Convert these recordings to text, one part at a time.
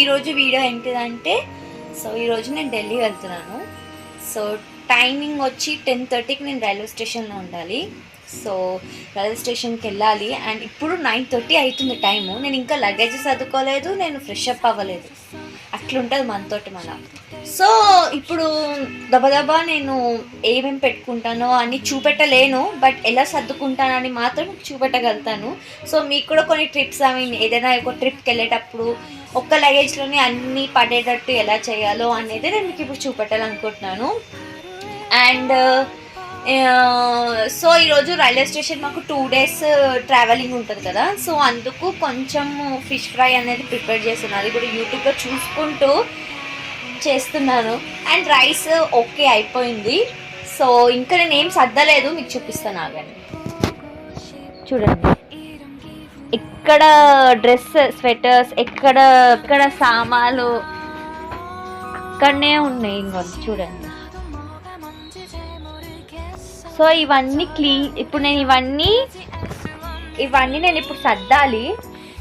ఈరోజు వీడియో ఏంటిదంటే సో ఈరోజు నేను ఢిల్లీ వెళ్తున్నాను. సో టైమింగ్ వచ్చి టెన్ థర్టీకి నేను రైల్వే స్టేషన్లో ఉండాలి. సో రైల్వే స్టేషన్కి వెళ్ళాలి. అండ్ ఇప్పుడు నైన్ థర్టీ అవుతుంది టైము. నేను ఇంకా లగేజ్ చదువుకోలేదు నేను ఫ్రెష్ అప్ అవ్వలేదు. అట్లుంటుంది మనతోటి మన. సో ఇప్పుడు దబదబా నేను ఏమేమి పెట్టుకుంటానో అని చూపెట్టలేను. బట్ ఎలా సర్దుకుంటానని మాత్రం చూపెట్టగలుగుతాను. సో మీకు కూడా కొన్ని ట్రిప్స్ ఐ మీన్ ఏదైనా ఒక ట్రిప్కి వెళ్ళేటప్పుడు ఒక్క లగేజ్లోనే అన్నీ పడేటట్టు ఎలా చేయాలో అనేది నేను మీకు ఇప్పుడు చూపెట్టాలనుకుంటున్నాను. అండ్ సో ఈరోజు రైల్వే స్టేషన్ మాకు టూ డేస్ ట్రావెలింగ్ ఉంటుంది కదా. సో అందుకు కొంచెం ఫిష్ ఫ్రై అనేది ప్రిపేర్ చేస్తున్నాను అది కూడా యూట్యూబ్లో చూసుకుంటూ చేస్తున్నాను. అండ్ రైస్ ఓకే అయిపోయింది. సో ఇంకా నేను ఏం సర్దలేదు మీకు చూపిస్తాను ఆగండి. చూడండి. ఎక్కడ డ్రెస్ స్వెటర్స్ ఎక్కడ ఎక్కడ సామాలు అక్కడనే ఉన్నాయి ఇంకొంచెం చూడండి. సో ఇవన్నీ క్లీన్ ఇప్పుడు నేను ఇవన్నీ ఇవన్నీ నేను ఇప్పుడు సర్దాలి.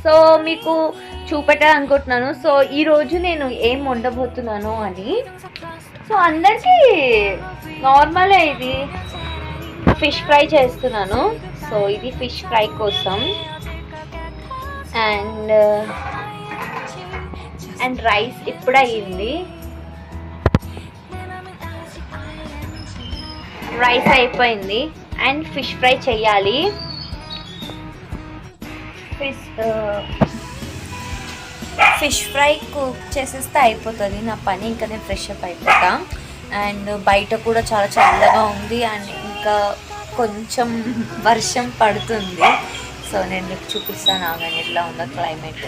సో మీకు చూపెట్టాలనుకుంటున్నాను సో ఈరోజు నేను ఏం వండబోతున్నాను అని. సో అందరికీ నార్మలే ఇది. ఫిష్ ఫ్రై చేస్తున్నాను. సో ఇది ఫిష్ ఫ్రై కోసం. అండ్ అండ్ రైస్ ఇప్పుడు అయ్యింది రైస్ అయిపోయింది. అండ్ ఫిష్ ఫ్రై చేయాలి ఫిష్ ఫిష్ ఫ్రై కుక్ చేసేస్తే అయిపోతుంది. నా పని ఇంకా నేను ఫ్రెష్ అప్ అయిపోతా. అండ్ బయట కూడా చాలా చల్లగా ఉంది. అండ్ ఇంకా కొంచెం వర్షం పడుతుంది. సో నేను మీకు చూపిస్తాను ఆగండి ఎట్లా ఉందో క్లైమేట్.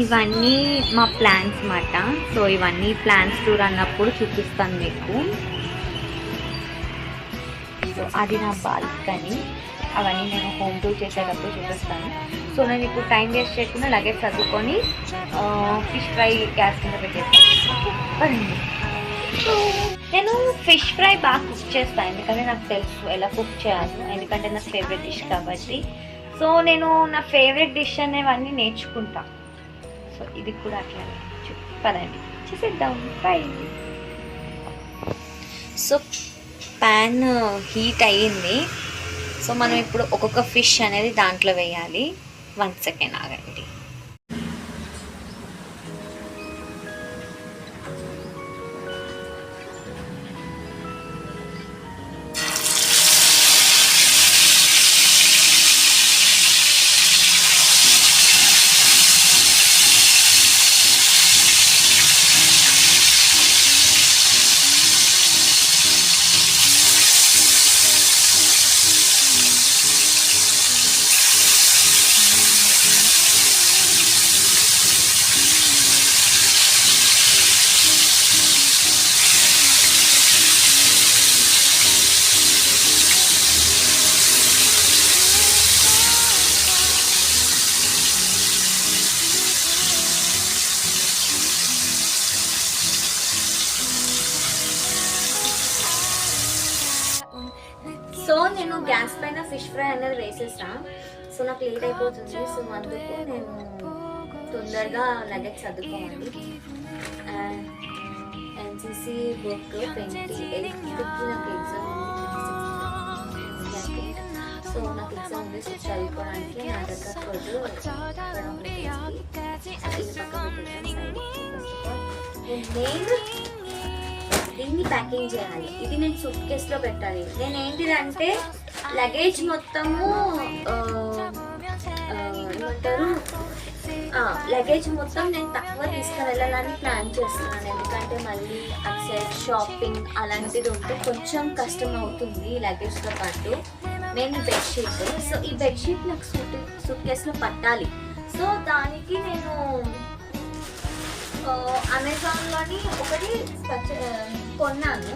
ఇవన్నీ మా ప్లాన్స్ మాట. సో ఇవన్నీ ప్లాన్స్ టూర్ అన్నప్పుడు చూపిస్తాను మీకు. సో అది నా బాల్కనీ. అవన్నీ నేను హోమ్ టూర్ చేసేటప్పుడు చూపిస్తాను. సో నేను ఇప్పుడు టైం వేస్ట్ చేయకుండా లగేజ్ చదువుకొని ఫిష్ ఫ్రై గ్యాస్ కింద పెట్టేస్తాను. నేను ఫిష్ ఫ్రై బాగా కుక్ చేస్తాను ఎందుకంటే నాకు తెలుసు ఎలా కుక్ చేయాలి. ఎందుకంటే నా ఫేవరెట్ డిష్ కాబట్టి. సో నేను నా ఫేవరెట్ డిష్ అనేవన్నీ నేర్చుకుంటా. సో ఇది కూడా అట్లానే చూ- పదండి. చేసేద్దాం. Fry so pan heat uh, అయ్యింది. సో మనం ఇప్పుడు ఒక్కొక్క ఫిష్ అనేది దాంట్లో వేయాలి. వన్ సెకండ్ ఆగండి. లేట్ అయిపోతుంది సో అందుకు నేను తొందరగా లగేజ్ చదువుకోవాలి ఎన్సీసీ బుక్ ట్వంటీ ఎయిత్కి నాకు ఎగ్జామ్ ఉంది. సో నాకు ఎగ్జామ్ ఉంది. సో చదువుకోవడానికి నా దగ్గర నేను దీన్ని ప్యాకింగ్ చేయాలి. ఇది నేను సూట్ కేస్లో పెట్టాలి. నేను ఏంటిదంటే లగేజ్ మొత్తము uh, ఏమంటారు లగేజ్ మొత్తం నేను తక్కువ తీసుకుని వెళ్ళాలని ప్లాన్ చేస్తున్నాను. ఎందుకంటే మళ్ళీ అక్సెస్ షాపింగ్ అలాంటిది ఉంటే కొంచెం కష్టం అవుతుంది లగేజ్తో పాటు. నేను బెడ్షీట్ సో ఈ బెడ్షీట్ నాకు సూట్ సూట్ కేసులో పట్టాలి. సో దానికి నేను అమెజాన్లోని ఒకటి కొన్నాను.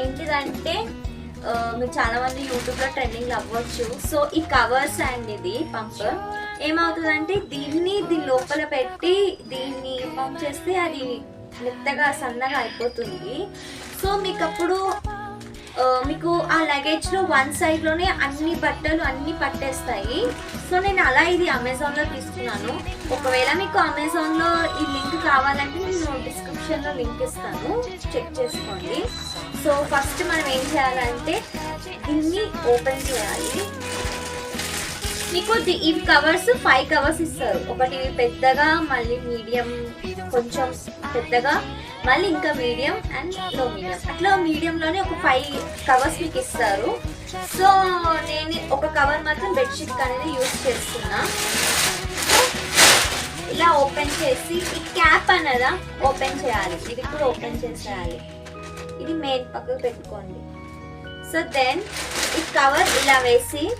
ఏంటిదంటే మీరు చాలా మంది యూట్యూబ్ ట్రెండింగ్ అవ్వచ్చు. సో ఈ కవర్స్ అండ్ ఇది పంప్ ఏమవుతుందంటే దీన్ని దీని లోపల పెట్టి దీన్ని పంప్ చేస్తే అది మెత్తగా సన్నగా అయిపోతుంది. సో మీకు అప్పుడు మీకు ఆ లగేజ్లో వన్ సైడ్లోనే అన్ని బట్టలు అన్ని పట్టేస్తాయి. సో నేను అలా ఇది అమెజాన్లో తీసుకున్నాను. ఒకవేళ మీకు అమెజాన్లో ఈ లింక్ కావాలంటే నేను డిస్క్రిప్షన్లో లింక్ ఇస్తాను. చెక్ చేసుకోండి. సో ఫస్ట్ మనం ఏం చేయాలంటే దీన్ని ఓపెన్ చేయాలి. మీకు ది- ఇవి కవర్స్ ఫైవ్ కవర్స్ ఇస్తారు. ఒకటి పెద్దగా మళ్ళీ మీడియం కొంచెం పెద్దగా మళ్ళీ ఇంకా మీడియం అండ్లో మీడియం అట్లా మీడియంలోనే ఒక ఫైవ్ కవర్స్ మీకు ఇస్తారు. సో నేను ఒక కవర్ మాత్రం బెడ్షీట్ అనేది యూజ్ చేస్తున్నా. ఇలా ఓపెన్ చేసి ఈ క్యాప్ అన్నదా ఓపెన్ చేయాలి. ఇది కూడా ఓపెన్ చేసేయాలి. ఇది మెయిన్ పక్కకు పెట్టుకోండి. సో దెన్ ఈ కవర్ ఇలా వేసి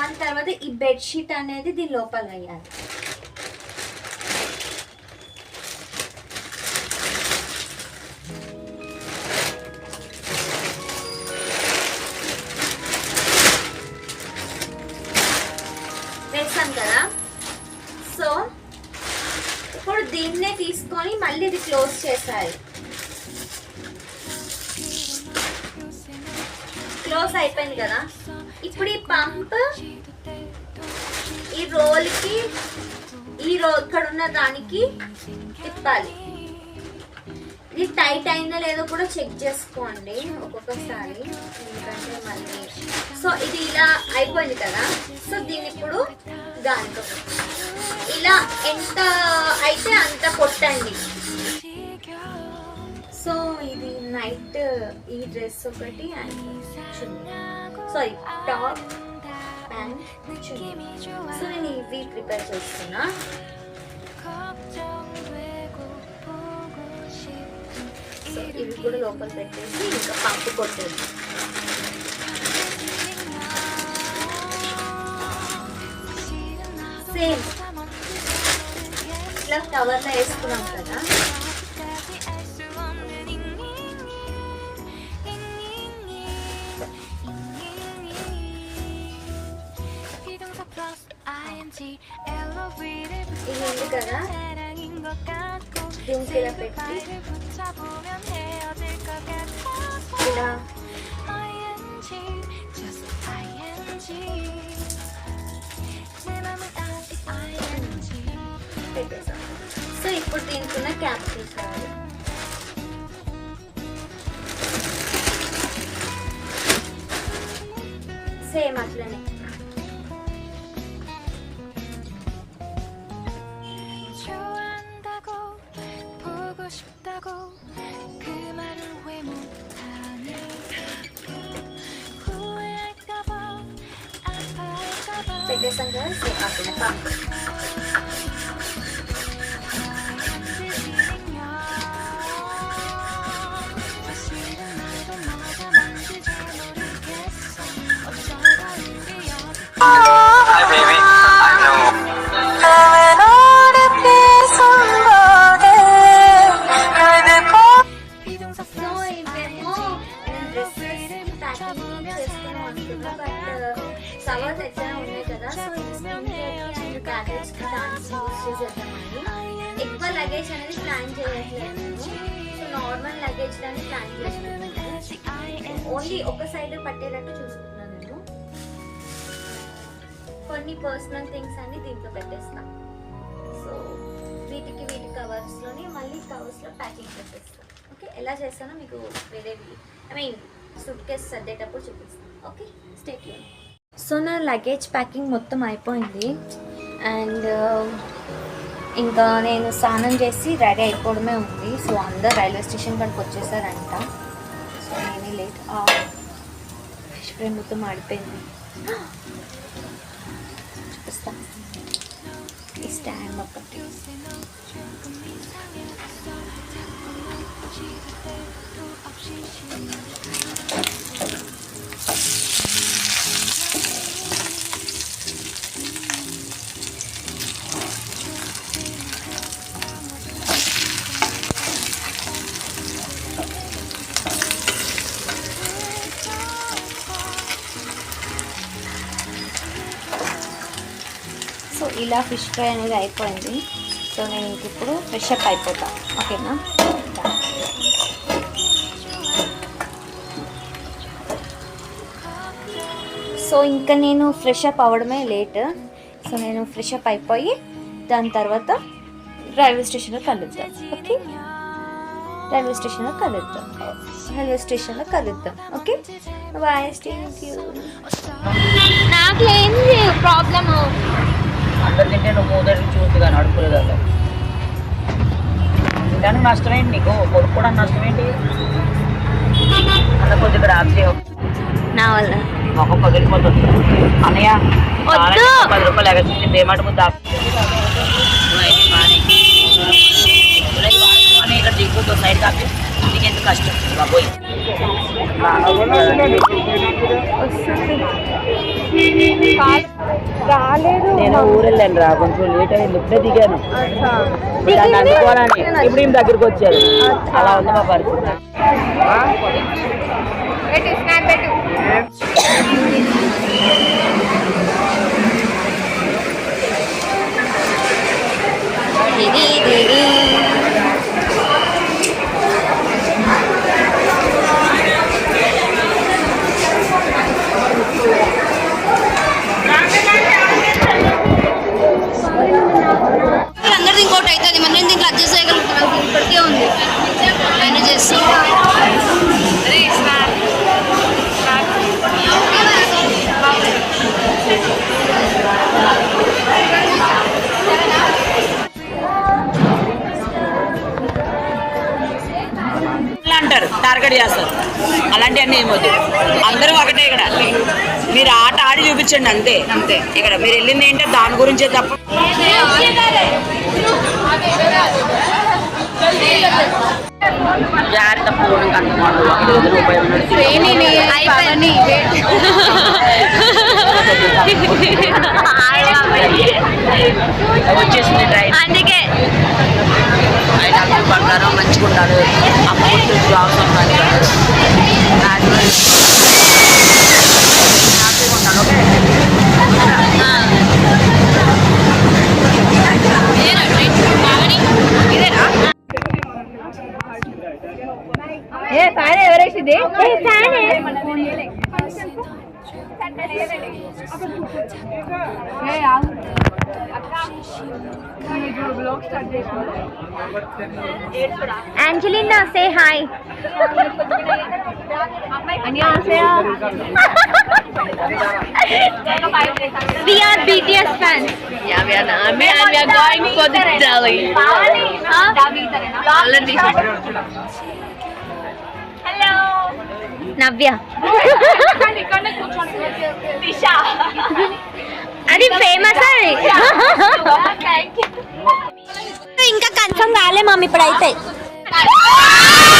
దాని తర్వాత ఈ బెడ్షీట్ అనేది దీని లోపల వేయాలి. వేసాం కదా? సో ఇప్పుడు దీన్నే తీసుకొని మళ్ళీ ఇది క్లోజ్ చేసాలి క్లోజ్ అయిపోయింది కదా? ఇప్పుడు ఈ పంప్ ఈ రోల్కి ఈ రో ఇక్కడ ఉన్న దానికి తిప్పాలి. ఇది టైట్ అయిందో లేదో కూడా చెక్ చేసుకోండి ఒక్కొక్కసారి. ఎందుకంటే మళ్ళీ సో ఇది ఇలా అయిపోయింది కదా. సో దీన్ని ఇప్పుడు దానితో ఇలా ఎంత అయితే అంత కొట్టండి. సో ఇది నైట్ ఈ డ్రెస్ ఒకటి and sari top and so నేను ఇవి ప్రిపేర్ చేస్తున్నా సో ఇవి కూడా లోపల పెట్టేసి ఇంకా పంపు కొట్టేది సేమ్ ఇట్లా కవర్లో వేసుకున్నాం కదా. ఇలా పెట్టేసాం సో ఇప్పుడు దీనికి ఉన్న క్యాప్ తీసుకోవాలి. సేమ్ అట్లనే. Yes, I'm going to sit up in the car. Oh! Normal luggage దాన్ని ప్లాన్ చేస్తున్నాను. ఓన్లీ ఒక సైడ్ పట్టేటట్టు చూసుకున్నాను నేను. కొన్ని పర్సనల్ థింగ్స్ అన్ని దీంట్లో పెట్టేస్తాను సో వీటికి వీటి కవర్స్లోని మళ్ళీ కవర్స్లో ప్యాకింగ్ పెట్టేస్తాను ఓకే ఎలా చేస్తానో మీకు వేరే ఐ మీన్ సూట్ కేస్ సర్దేటప్పుడు చూపిస్తాను ఓకే స్టేట్ సో నా లగేజ్ ప్యాకింగ్ మొత్తం అయిపోయింది. అండ్ ఇంకా నేను స్నానం చేసి రెడీ అయిపోవడమే ఉంది. సో అందరు రైల్వే స్టేషన్ కాడికి వచ్చేసారంట. సో నేనే లేట్ ఫిష్ ఫ్రై మొత్తం ఆడిపోయింది చూపిస్తా. ఈ స్టాండ్ ఒకటి ఇలా ఫిష్ ఫ్రై అనేది అయిపోయింది. సో నేను ఇంక ఇప్పుడు ఫ్రెష్ అప్ అయిపోతా. ఓకేనా? సో ఇంకా నేను ఫ్రెష్ అప్ అవ్వడమే లేట్. సో నేను ఫ్రెష్ అప్ అయిపోయి దాని తర్వాత రైల్వే స్టేషన్లో కలుద్దాం. ఓకే? రైల్వే స్టేషన్లో కలుద్దాం. రైల్వే స్టేషన్లో కలుద్దాం. ఓకే? బాయ్ థ్యాంక్ యూ నాకు ఏం ప్రాబ్లము అందరు తింటే నువ్వు చూసి కానీ అడుపులు కదా దానికి నష్టం ఏంటి నీకు? కొడుకు కూడా నష్టం ఏంటి అన్న కొద్దిగా రాత్రి నా వల్ల. మొక్క పగిలిపోతుంది. అన్నయ్య. పది రూపాయలు ఎగసింది ఏమాట ముద్ద ఇక్కడ దిగుతూ సైడ్ కాపీ. నీకు ఎంత కష్టం? బాబోయ్ రాలేదు నేను ఊరు వెళ్ళాను రా కొంచెం లేట్ అయింది ఇప్పుడే దిగాను. ఇప్పుడు దాన్ని అందుకోవాలని ఇప్పుడు ఈమె దగ్గరికి వచ్చారు. అలా ఉంది మా పరిస్థితి. అందరిది ఇంకోటి అవుతుంది మరి నేను దీంట్లో అడ్జస్ట్ చేయగలుగుతాను ఇప్పటికే ఉంది మేనేజ్ చేస్తాను అంటారు టార్గెట్ చేస్తారు. అలాంటివన్నీ ఏమవుతుంది అందరూ ఒకటే ఇక్కడ. మీరు ఆట ఆడి చూపించండి అంతే. అంతే. ఇక్కడ మీరు వెళ్ళింది ఏంటంటే దాని గురించే తప్ప. జాగ్రత్త వచ్చేసింది అందుకే. ఆయన అందరూ బంగారం మంచిగా ఉండాలి అప్పుడు జాబ్స్ ఉండాలి హ్యాపీగా ఉండాలి okay Angelina, say hi. we are BTS fans. Yeah, we are an army and we are going for the Delhi. Navya అది ఫేమస్ అది ఇంకా కన్ఫర్మ్ కాలే మమ్మీ ఇప్పుడైతే.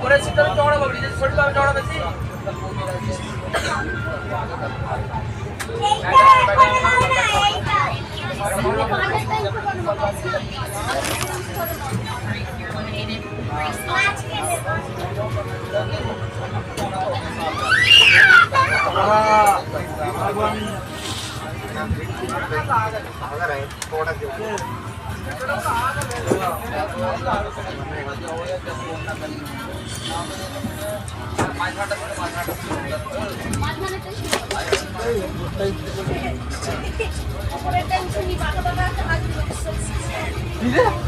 পরে শীতকালে চড়া পাবি শরীর পাবে চড়া বেশি Gracias. Thank Tidak.